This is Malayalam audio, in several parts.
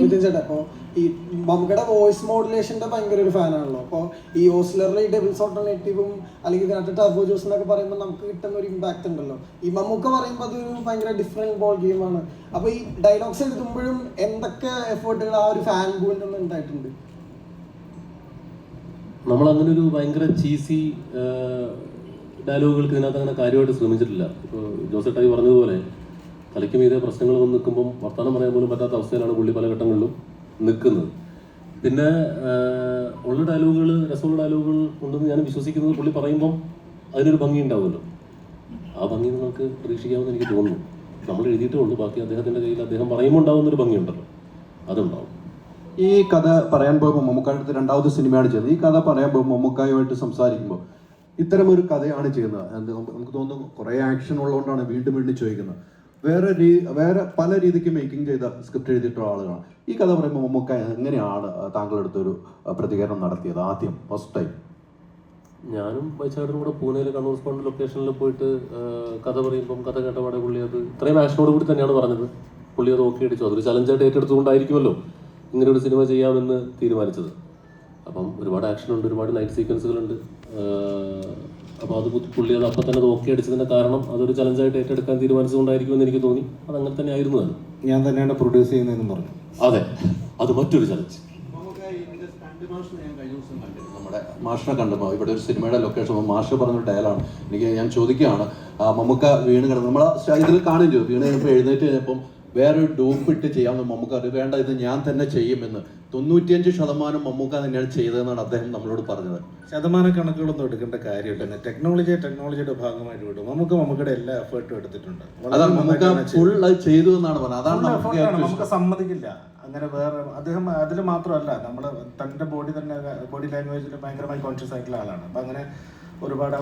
ബിജു ചേട്ടാ ഈ മമ്മൂക്കയുടെ വോയിസ് മോഡുലേഷന്റെ ഭയങ്കര ഒരു ഫാനാണല്ലോ അപ്പൊ ഈ ഓസ്ലറിലെ ഈ ഡബിൾസ് ഓൾട്ടർനേറ്റീവും അല്ലെങ്കിൽ ഇതിനകത്ത് ടർബോ ജ്യൂസ് എന്നൊക്കെ പറയുമ്പോൾ നമുക്ക് കിട്ടുന്ന ഒരു ഇമ്പാക്ട് ഉണ്ടല്ലോ. ഈ മമ്മൂക്ക പറയുമ്പോൾ അതൊരു ഭയങ്കര ഡിഫറെന്റ് ബോൾ ഗെയിമാണ് അപ്പൊ ഈ ഡയലോഗ്സ് എഴുതുമ്പോഴും എന്തൊക്കെ എഫേർട്ടുകൾ ആ ഒരു ഫാൻ ബൂവിൽ നിന്ന് ഉണ്ടായിട്ടുണ്ട്? നമ്മൾ അങ്ങനെ ഒരു ഭയങ്കര ചീസി ഡയലോഗുകൾക്ക് ഇതിനകത്ത് അങ്ങനെ കാര്യമായിട്ട് ശ്രമിച്ചിട്ടില്ല. ഇപ്പോൾ ജോസെട്ടായി പറഞ്ഞതുപോലെ തലയ്ക്ക് മീതെ പ്രശ്നങ്ങൾ വന്ന് നിൽക്കുമ്പം വർത്തമാനം പറയാൻ പോലും പറ്റാത്ത അവസ്ഥയിലാണ് പുള്ളി പല ഘട്ടങ്ങളിലും നിൽക്കുന്നത്. പിന്നെ ഉള്ള ഡയലോഗുകൾ രസമുള്ള ഡയലോഗുകൾ ഉണ്ടെന്ന് ഞാൻ വിശ്വസിക്കുന്നത് പുള്ളി പറയുമ്പം അതിനൊരു ഭംഗി ഉണ്ടാവുമല്ലോ. ആ ഭംഗി നിങ്ങൾക്ക് പ്രതീക്ഷിക്കാമെന്ന് എനിക്ക് തോന്നുന്നു. നമ്മൾ എഴുതിയിട്ടേ ഉള്ളൂ. ബാക്കി അദ്ദേഹത്തിന്റെ കയ്യിൽ അദ്ദേഹം പറയുമ്പോൾ ഉണ്ടാവുന്ന ഒരു ഭംഗിയുണ്ടല്ലോ അതുണ്ടാവും. ഈ കഥ പറയാൻ പോകുമ്പോൾ മമ്മൂക്കായിട്ട് രണ്ടാമത് സിനിമയാണ് ചെയ്യുന്നത്. ഈ കഥ പറയാൻ പോകുമ്പോൾ മമ്മൂക്കായുമായിട്ട് സംസാരിക്കുമ്പോൾ ഇത്തരം ഒരു കഥയാണ് ചെയ്യുന്നത്. നമുക്ക് തോന്നുന്നു കുറേ ആക്ഷൻ ഉള്ളതുകൊണ്ടാണ് വീണ്ടും വീണ്ടും ചോദിക്കുന്നത്. വേറെ രീ വേറെ പല രീതിക്ക് മേക്കിംഗ് ചെയ്ത സ്ക്രിപ്റ്റ് എഴുതിയിട്ടുള്ള ആളുകളാണ്. ഈ കഥ പറയുമ്പോൾ മമ്മൂക്ക എങ്ങനെയാണ് താങ്കളെടുത്തൊരു പ്രതികരണം നടത്തിയത് ആദ്യം ഫസ്റ്റ് ടൈം ഞാനും വൈശാഖനും കൂടെ പൂനെയിലെ കണ്ണൂർ സ്പോണ്ട് ലൊക്കേഷനിൽ പോയിട്ട് കഥ പറയുമ്പം കഥ കേട്ടപാടെ പുള്ളി അത് ഇത്രയും ആക്ഷനോട് കൂടി തന്നെയാണ് പറഞ്ഞത്. പുള്ളി അത് ഓക്കെ അടിച്ചു. അതൊരു ചലഞ്ചായിട്ട് ഏറ്റെടുത്തുകൊണ്ടായിരിക്കുമല്ലോ ഇങ്ങനെ ഒരു സിനിമ ചെയ്യാമെന്ന് തീരുമാനിച്ചത്. അപ്പം ഒരുപാട് ആക്ഷനുണ്ട് ഒരുപാട് നൈറ്റ് സീക്വൻസുകളുണ്ട് അപ്പോൾ അത് പുള്ളി- അത് അപ്പം തന്നെ നോക്കി അടിച്ചതിന്റെ കാരണം അതൊരു ചലഞ്ചായിട്ട് ഏറ്റെടുക്കാൻ തീരുമാനിച്ചതുകൊണ്ടായിരിക്കുമെന്ന് എനിക്ക് തോന്നി. അത് അങ്ങനെ തന്നെ ആയിരുന്നു അത് ഞാൻ തന്നെയാണ് പ്രൊഡ്യൂസ് ചെയ്യുന്നതെന്ന് പറഞ്ഞു. അതെ. അത് മറ്റൊരു ചലഞ്ച് നമ്മുടെ മാഷിനെ കണ്ടപ്പോൾ ഇവിടെ ഒരു സിനിമയുടെ ലൊക്കേഷൻ മാഷ് പറഞ്ഞ ഡയലാണ് എനിക്ക് ഞാൻ ചോദിക്കുകയാണ് മമ്മക്ക വീണ് കിടന്നു നമ്മൾ ഇതിൽ കാണില്ലോ വീണ് കഴിഞ്ഞപ്പോൾ എഴുന്നേറ്റ് കഴിഞ്ഞപ്പം വേറൊരു ഡോപ്പിട്ട് ഇട്ട് ചെയ്യാമെന്ന് മമ്മൂക്ക അത് വേണ്ട ഇത് ഞാൻ തന്നെ ചെയ്യുമെന്ന്. തൊണ്ണൂറ്റിയഞ്ച് ശതമാനം മമ്മൂക്ക തന്നെയാണ് ചെയ്തതെന്നാണ് അദ്ദേഹം നമ്മളോട് പറഞ്ഞത്. ശതമാന കണക്കുകളൊന്നും എടുക്കേണ്ട കാര്യമില്ല. ടെക്നോളജി ടെക്നോളജിയുടെ ഭാഗമായിട്ട് വിടും. നമുക്ക് മമ്മൂക്കയുടെ എല്ലാ എഫേർട്ടും എടുത്തിട്ടുണ്ട്. അതാണ് മമ്മൂക്ക ഫുൾ അത് ചെയ്തു എന്നാണ് പറഞ്ഞത്. അതാണ് നമുക്ക് സമ്മതിക്കില്ല. അങ്ങനെ വേറെ അദ്ദേഹം അതിൽ മാത്രമല്ല നമ്മൾ തന്റെ ബോഡി തന്നെ ബോഡി ലാംഗ്വേജിൽ ഭയങ്കരമായി കോൺഷ്യസ് ആയിട്ടുള്ള ആളാണ്. അപ്പം അങ്ങനെ ഒരുപാട്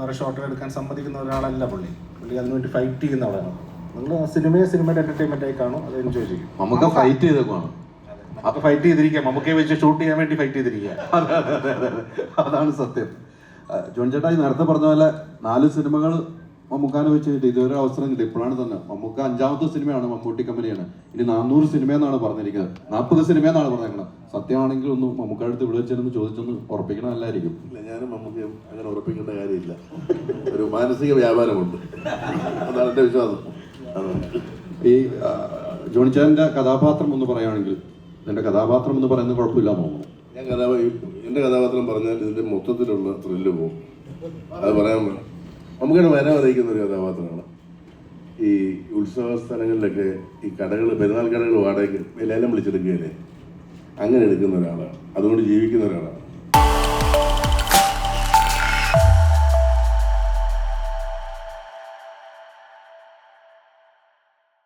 വേറെ ഷോട്ടുകൾ എടുക്കാൻ സമ്മതിക്കുന്ന ഒരാളല്ല പുള്ളി. പുള്ളി അതിനുവേണ്ടി ഫൈറ്റ് ചെയ്യുന്ന ആളാണ്. നിങ്ങൾ സിനിമയെ സിനിമയുടെ എന്റർടൈൻമെന്റ് ആയി കാണും അത് എൻജോയ് ചെയ്യും. നമുക്ക് ഫൈറ്റ് ചെയ്തേക്കുവാണ്. അപ്പൊ ഫൈറ്റ് ചെയ്തിരിക്കുക. നമുക്കെ വെച്ച് ഷൂട്ട് ചെയ്യാൻ വേണ്ടി ഫൈറ്റ് ചെയ്തിരിക്കുക. അതെ അതെ അതെ അതെ അതെ. അതാണ് സത്യം. ജോൺ ചേട്ടായി നേരത്തെ പറഞ്ഞ പോലെ നാല് സിനിമകൾ മമ്മൂക്കാനെ വെച്ച് കിട്ടി ഇതുവരെ അവസരം കിട്ടി. ഇപ്പോഴാണ് തന്നെ. മമ്മൂക്ക അഞ്ചാമത്തെ സിനിമയാണ് മമ്മൂട്ടി കമ്പനിയാണ്. ഇനി നാനൂറ് സിനിമ എന്നാണ് പറഞ്ഞിരിക്കുന്നത്. നാൽപ്പത് സിനിമ എന്നാണ് പറഞ്ഞിരിക്കുന്നത്. സത്യമാണെങ്കിൽ ഒന്ന് മമ്മൂക്കാരുടെ അടുത്ത് ഇവിടെ വെച്ചിരുന്ന് ചോദിച്ചൊന്ന് ഉറപ്പിക്കണം അല്ലായിരിക്കും ഇല്ല ഞാനും മമ്മൂക്കയും അങ്ങനെ ഉറപ്പിക്കേണ്ട കാര്യമില്ല. ഒരു മാനസിക വ്യാപാരമുണ്ട്. അതാണ് എന്റെ വിശ്വാസം. ഈ ജോണിച്ചാന്റെ കഥാപാത്രം ഒന്ന് പറയുകയാണെങ്കിൽ എന്റെ കഥാപാത്രം എന്ന് പറയുന്നത് കുഴപ്പമില്ല ഞാൻ കഥാ എന്റെ കഥാപാത്രം പറഞ്ഞാൽ ഇതിന്റെ മൊത്തത്തിലുള്ള ത്രില്ല് പോകും അത് പറയാൻ നമുക്കിവിടെ മമ്മൂക്കയുടെ വര അറിയിക്കുന്ന ഒരു കഥാപാത്രമാണ്. ഈ ഉത്സവ സ്ഥലങ്ങളിലൊക്കെ ഈ കടകൾ പെരുന്നാൾ കടകൾ വാടകയ്ക്ക് എല്ലാവരും വിളിച്ചെടുക്കുകയല്ലേ? അങ്ങനെ എടുക്കുന്ന ഒരാളാണ്. അതുകൊണ്ട് ജീവിക്കുന്ന ഒരാളാണ്.